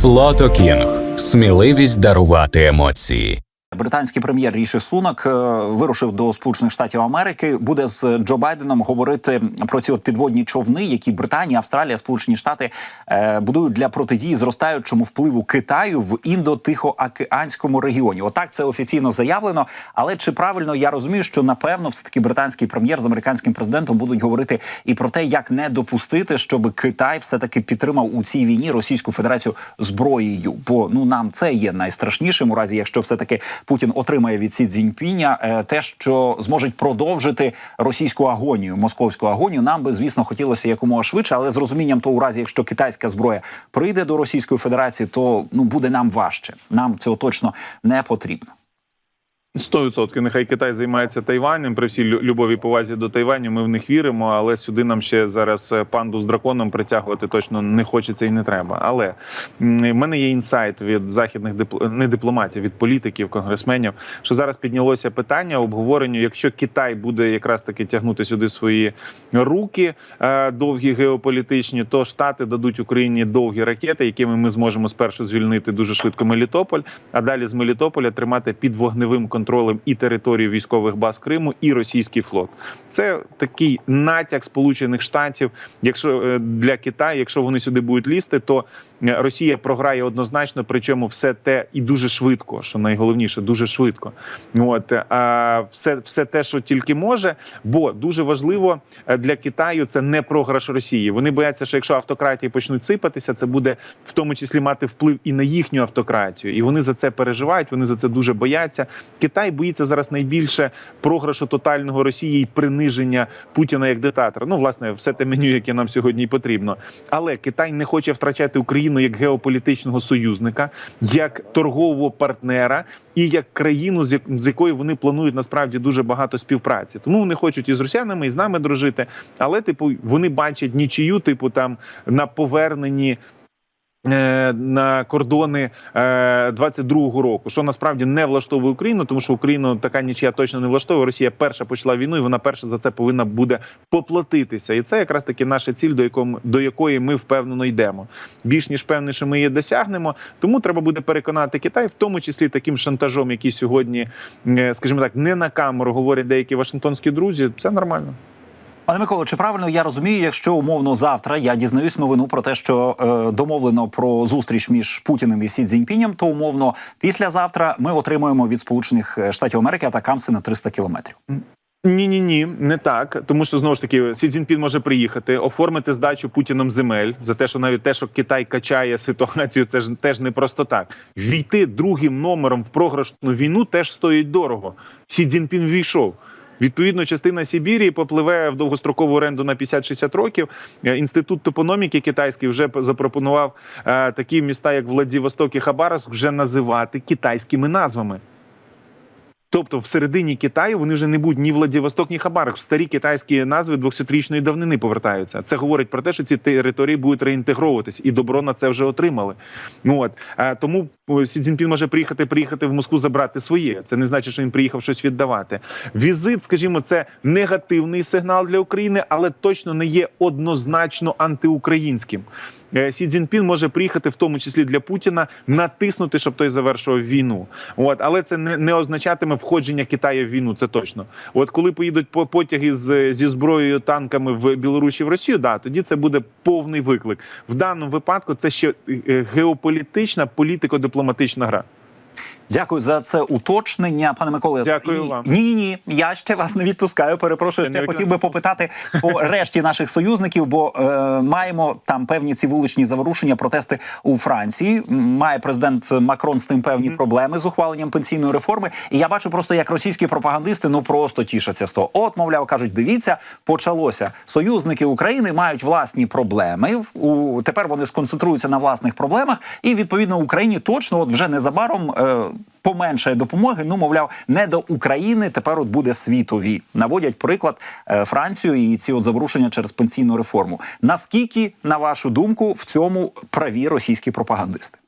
Слото Кінг. Сміливість дарувати емоції. Британський прем'єр Ріші Сунак е, вирушив до Сполучених Штатів Америки. Буде з Джо Байденом говорити про ці от підводні човни, які Британія, Австралія, Сполучені Штати е, будують для протидії зростаючому впливу Китаю в індо-тихоокеанському регіоні. Отак це офіційно заявлено. Але чи правильно я розумію, що напевно все таки британський прем'єр з американським президентом будуть говорити і про те, як не допустити, щоб Китай все таки підтримав у цій війні Російську Федерацію зброєю? Бо ну нам це є найстрашнішим у разі, якщо все таки Путін отримає від Сі Цзіньпіня е, те, що зможуть продовжити російську агонію, московську агонію. Нам би звісно хотілося якомога швидше, але з розумінням, то у разі, якщо китайська зброя прийде до Російської Федерації, то ну буде нам важче. Нам цього точно не потрібно. 100%. Нехай Китай займається Тайванем. При всій любові повазі до Тайваню. Ми в них віримо, але сюди нам ще зараз е, панду з драконом притягувати точно не хочеться і не треба. Але в мене є інсайт від західних не дипломатів, від політиків, конгресменів, що зараз піднялося питання обговоренню, якщо Китай буде якраз таки тягнути сюди свої руки е, довгі геополітичні, то Штати дадуть Україні довгі ракети, якими ми зможемо спершу звільнити дуже швидко Мелітополь, а далі з Мелітополя тримати під вогневим контролем і територію військових баз Криму, і російський флот. Це такий натяк Сполучених Штатів. Якщо е, для Китаю, якщо вони сюди будуть лізти, то е, Росія програє однозначно, причому все те і дуже швидко, що найголовніше, дуже швидко. От а все, все те, що тільки може, бо дуже важливо е, для Китаю це не програш Росії. Вони бояться, що якщо автократії почнуть сипатися, це буде в тому числі мати вплив і на їхню автократію. І вони за це переживають. Вони за це дуже бояться. Китай боїться зараз найбільше програшу тотального Росії і приниження Путіна як диктатора. Ну, власне, все те меню, яке нам сьогодні потрібно. Але Китай не хоче втрачати Україну як геополітичного союзника, як торгового партнера і як країну, з якою вони планують насправді дуже багато співпраці. Тому вони хочуть і з росіянами, і з нами дружити. Але, типу, вони бачать нічию, типу, там на поверненні. Е, На кордони е, 22-го року, що насправді не влаштовує Україну, тому що Україну така нічия точно не влаштовує. Росія перша почала війну, і вона перша за це повинна буде поплатитися. І це якраз таки наша ціль, до якого до якої ми впевнено йдемо. Більш ніж певний, що ми її досягнемо. Тому треба буде переконати Китай, в тому числі таким шантажом, який сьогодні, е, скажімо так, не на камеру говорять деякі вашингтонські друзі. Це нормально. Пане Миколо, чи правильно я розумію, якщо умовно завтра я дізнаюсь новину про те, що е, домовлено про зустріч між Путіним і Сі Цзіньпінем, то умовно післязавтра ми отримуємо від Сполучених Штатів Америки атакамси на 300 кілометрів. Ні, ні, ні, не так. Тому що знову ж таки Сі Цзіньпін може приїхати, оформити здачу Путіном земель за те, що навіть те, що Китай качає ситуацію, це ж теж не просто так. Війти другим номером в програшну війну теж стоїть дорого. Сі Цзіньпін війшов. Відповідно, частина Сибірії попливе в довгострокову оренду на 50-60 років. Е, Інститут топономіки китайський вже запропонував е, такі міста, як Владивосток і Хабаровськ, вже називати китайськими назвами. Тобто, всередині Китаю вони вже не будуть ні Владивосток, ні Хабаровськ. Старі китайські назви 200-річної давнини повертаються. Це говорить про те, що ці території будуть реінтегровуватись, і добро на це вже отримали. Ну от тому Сі Цзіньпін може приїхати, приїхати в Москву, забрати своє. Це не значить, що він приїхав щось віддавати. Візит, скажімо, це негативний сигнал для України, але точно не є однозначно антиукраїнським. Е, Сі Цзіньпін може приїхати, в тому числі для Путіна, натиснути, щоб той завершував війну. От, але це не, не означатиме входження Китаю в війну. Це точно. От коли поїдуть по потяги з, зі зброєю танками в Білорусі в Росію, да тоді це буде повний виклик. В даному випадку це ще е, геополітична, політико-дипломатична гра. Дякую за це уточнення, пане Миколе. Дякую І- вам. Ні, ні, ні. Я ще вас не відпускаю. Перепрошую, не хотів би попитати по решті наших союзників, бо е, маємо там певні ці вуличні заворушення, протести у Франції. Має президент Макрон з тим певні проблеми з ухваленням пенсійної реформи. І я бачу просто, як російські пропагандисти ну просто тішаться з того. От, мовляв, кажуть, дивіться, почалося. Союзники України мають власні проблеми. У тепер вони сконцентруються на власних проблемах, і відповідно Україні точно от вже незабаром. Е, Поменшає допомоги, ну мовляв, не до України. Тепер от буде світові. Наводять приклад е, Францію і ці от заворушення через пенсійну реформу. Наскільки, на вашу думку, в цьому праві російські пропагандисти?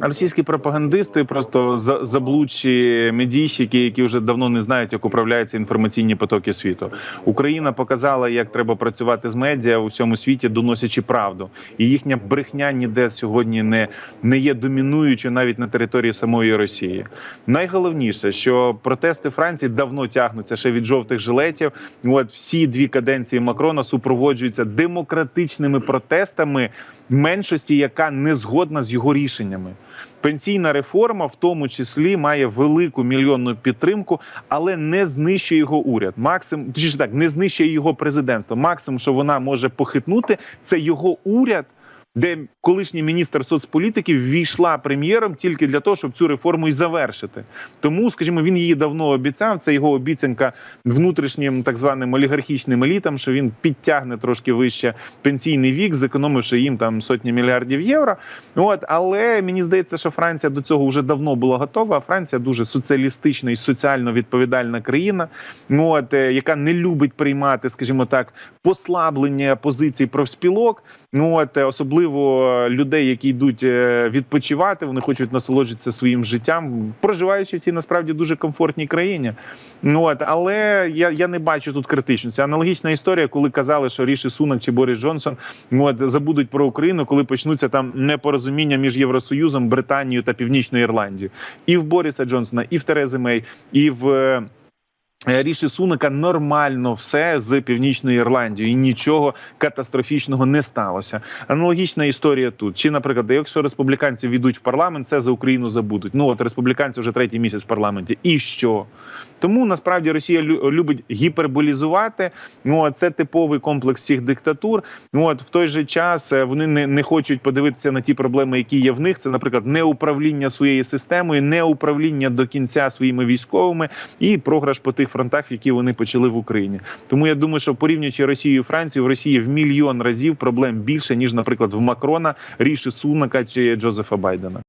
Російські пропагандисти просто за- заблудші медійщики, які вже давно не знають, як управляються інформаційні потоки світу. Україна показала, як треба працювати з медіа у всьому світі, доносячи правду. І їхня брехня ніде сьогодні не, не є домінуючою навіть на території самої Росії. Найголовніше, що протести Франції давно тягнуться ще від жовтих жилетів. От всі дві каденції Макрона супроводжуються демократичними протестами меншості, яка не згодна з його рішеннями. Пенсійна реформа, в тому числі, має велику мільйонну підтримку, але не знищує його уряд. Максим точніше так, не знищує його президентство. Максимум, що вона може похитнути, це його уряд. Де колишній міністр соцполітики ввійшла прем'єром тільки для того, щоб цю реформу і завершити. Тому, скажімо, він її давно обіцяв. Це його обіцянка внутрішнім так званим олігархічним елітам, що він підтягне трошки вище пенсійний вік, зекономивши їм там сотні мільярдів євро. От, але мені здається, що Франція до цього вже давно була готова. Франція дуже соціалістична і соціально відповідальна країна, от, е, яка не любить приймати, скажімо так, послаблення позицій профспілок. От е, особливо людей, які йдуть е, відпочивати, вони хочуть насолоджуватися своїм життям, проживаючи в цій насправді дуже комфортній країні. Ну от, але я, я не бачу тут критичності. Аналогічна історія, коли казали, що Ріші Сунак чи Борис Джонсон ну, от, забудуть про Україну, коли почнуться там непорозуміння між Євросоюзом, Британією та Північною Ірландією. І в Бориса Джонсона, і в Терези Мей, і в. Е, Ріші Сунака нормально все з північною Ірландією, і нічого катастрофічного не сталося. Аналогічна історія тут. Чи, наприклад, якщо республіканці війдуть в парламент, це за Україну забудуть. Ну от республіканці вже третій місяць в парламенті. І що? Тому насправді Росія лю- любить гіперболізувати. Ну це типовий комплекс всіх диктатур. Ну от в той же час е, вони не, не хочуть подивитися на ті проблеми, які є в них. Це, наприклад, не управління своєю системою, не управління до кінця своїми військовими і програш по тих фронтах, які вони почали в Україні. Тому я думаю, що порівнюючи Росію і Францію, в Росії в мільйон разів проблем більше ніж, наприклад, в Макрона, Ріші Сунака чи Джозефа Байдена.